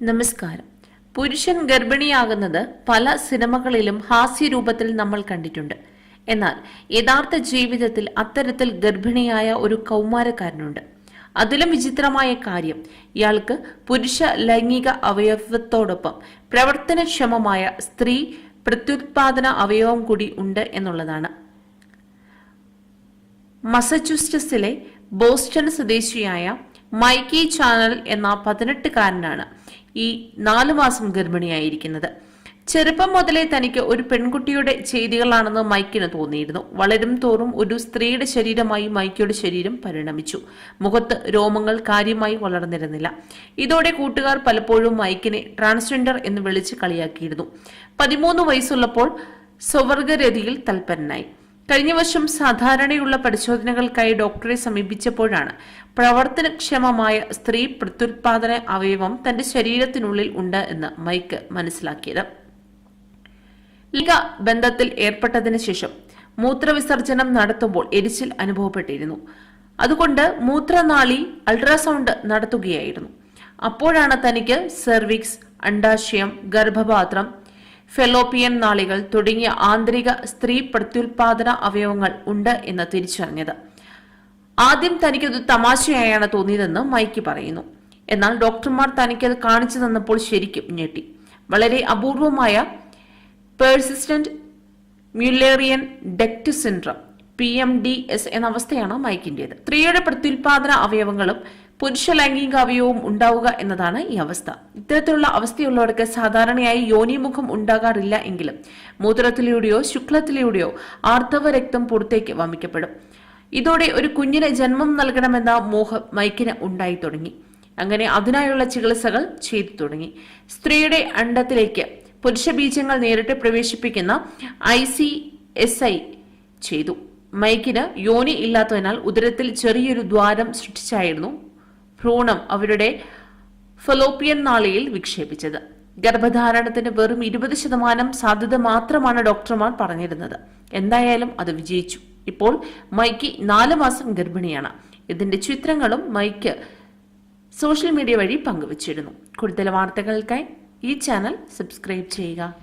നമസ്കാരം. പുരുഷൻ ഗർഭിണിയാകുന്നത് പല സിനിമകളിലും ഹാസ്യരൂപത്തിൽ നമ്മൾ കണ്ടിട്ടുണ്ട്. എന്നാൽ യഥാർത്ഥ ജീവിതത്തിൽ അത്തരത്തിൽ ഗർഭിണിയായ ഒരു കൗമാരക്കാരനുണ്ട്. അതിലും വിചിത്രമായ കാര്യം ഇയാൾക്ക് പുരുഷ ലൈംഗിക അവയവത്തോടൊപ്പം പ്രവർത്തനക്ഷമമായ സ്ത്രീ പ്രത്യുത്പാദന അവയവം കൂടി ഉണ്ട് എന്നുള്ളതാണ്. മസച്യൂസറ്റ്സിലെ ബോസ്റ്റൺ സ്വദേശിയായ മൈക്കി ചാനൽ എന്ന പതിനെട്ടുകാരനാണ് ഈ നാലു മാസം ഗർഭിണിയായിരിക്കുന്നത്. ചെറുപ്പം മുതലേ തനിക്ക് ഒരു പെൺകുട്ടിയുടെ ചെയ്തികളാണെന്ന് മൈക്കിന് തോന്നിയിരുന്നു. വളരും തോറും ഒരു സ്ത്രീയുടെ ശരീരമായി മൈക്കിയുടെ ശരീരം പരിണമിച്ചു. മുഖത്ത് രോമങ്ങൾ കാര്യമായി വളർന്നിരുന്നില്ല. ഇതോടെ കൂട്ടുകാർ പലപ്പോഴും മൈക്കിനെ ട്രാൻസ്ജെൻഡർ എന്ന് വിളിച്ച് കളിയാക്കിയിരുന്നു. പതിമൂന്ന് വയസ്സുള്ളപ്പോൾ സ്വവർഗരതിയിൽ തൽപരനായി. കഴിഞ്ഞ വർഷം സാധാരണയുള്ള പരിശോധനകൾക്കായി ഡോക്ടറെ സമീപിച്ചപ്പോഴാണ് പ്രവർത്തനക്ഷമമായ സ്ത്രീ പ്രത്യുത്പാദന അവയവം തന്റെ ശരീരത്തിനുള്ളിൽ ഉണ്ട് എന്ന് മൈക്ക് മനസ്സിലാക്കിയത്. ലിംഗ ബന്ധത്തിൽ ഏർപ്പെട്ടതിന് ശേഷം മൂത്രവിസർജനം നടത്തുമ്പോൾ എരിച്ചിൽ അനുഭവപ്പെട്ടിരുന്നു. അതുകൊണ്ട് മൂത്രനാളി അൾട്രാസൗണ്ട് നടത്തുകയായിരുന്നു. അപ്പോഴാണ് തനിക്ക് സെർവിക്സ് അണ്ടാശയം ഗർഭപാത്രം ഫെലോപ്പിയൻ നാളികൾ തുടങ്ങിയ ആന്തരിക സ്ത്രീ പ്രത്യുൽപാദന അവയവങ്ങൾ ഉണ്ട് എന്ന് തിരിച്ചറിഞ്ഞത്. ആദ്യം തനിക്കത് തമാശയായാണ് തോന്നിയതെന്ന് മൈക്കി പറയുന്നു. എന്നാൽ ഡോക്ടർമാർ തനിക്കത് കാണിച്ചു തന്നപ്പോൾ ശരിക്കും ഞെട്ടി. വളരെ അപൂർവമായ persistent Mullerian duct syndrome P M D S എന്ന അവസ്ഥയാണ് മൈക്കിന്റേത്. സ്ത്രീയുടെ പ്രത്യുൽപാദന അവയവങ്ങളും പുരുഷ ലൈംഗിക അവയവവും ഉണ്ടാവുക എന്നതാണ് ഈ അവസ്ഥ. ഇത്തരത്തിലുള്ള അവസ്ഥയുള്ളവർക്ക് സാധാരണയായി യോനിമുഖം ഉണ്ടാകാറില്ല എങ്കിലും മൂത്രത്തിലൂടെയോ ശുക്ലത്തിലൂടെയോ ആർത്തവ രക്തം പുറത്തേക്ക് വമിക്കപ്പെടും. ഇതോടെ ഒരു കുഞ്ഞിന് ജന്മം നൽകണമെന്ന മോഹം മൈക്കിന് ഉണ്ടായി തുടങ്ങി. അങ്ങനെ അതിനായുള്ള ചികിത്സകൾ ചെയ്തു തുടങ്ങി. സ്ത്രീയുടെ അണ്ടത്തിലേക്ക് പുരുഷ ബീജങ്ങൾ നേരിട്ട് പ്രവേശിപ്പിക്കുന്ന ഐ സി എസ് ഐ ചെയ്തു. മൈക്കിന് യോനി ഇല്ലാത്തതിനാൽ ഉദരത്തിൽ ചെറിയൊരു ദ്വാരം സൃഷ്ടിച്ചായിരുന്നു ഭ്രൂണം അവരുടെ ഫലോപ്പിയൻ നാളിയിൽ വിക്ഷേപിച്ചത്. ഗർഭധാരണത്തിന് വെറും ഇരുപത് ശതമാനം സാധ്യത മാത്രമാണ് ഡോക്ടർമാർ പറഞ്ഞിരുന്നത്. എന്തായാലും അത് വിജയിച്ചു. ഇപ്പോൾ മൈക്ക് നാല് മാസം ഗർഭിണിയാണ്. ഇതിന്റെ ചിത്രങ്ങളും മൈക്ക് സോഷ്യൽ മീഡിയ വഴി പങ്കുവച്ചിരുന്നു. കൂടുതൽ വാർത്തകൾക്കായി ഈ ചാനൽ സബ്സ്ക്രൈബ് ചെയ്യുക.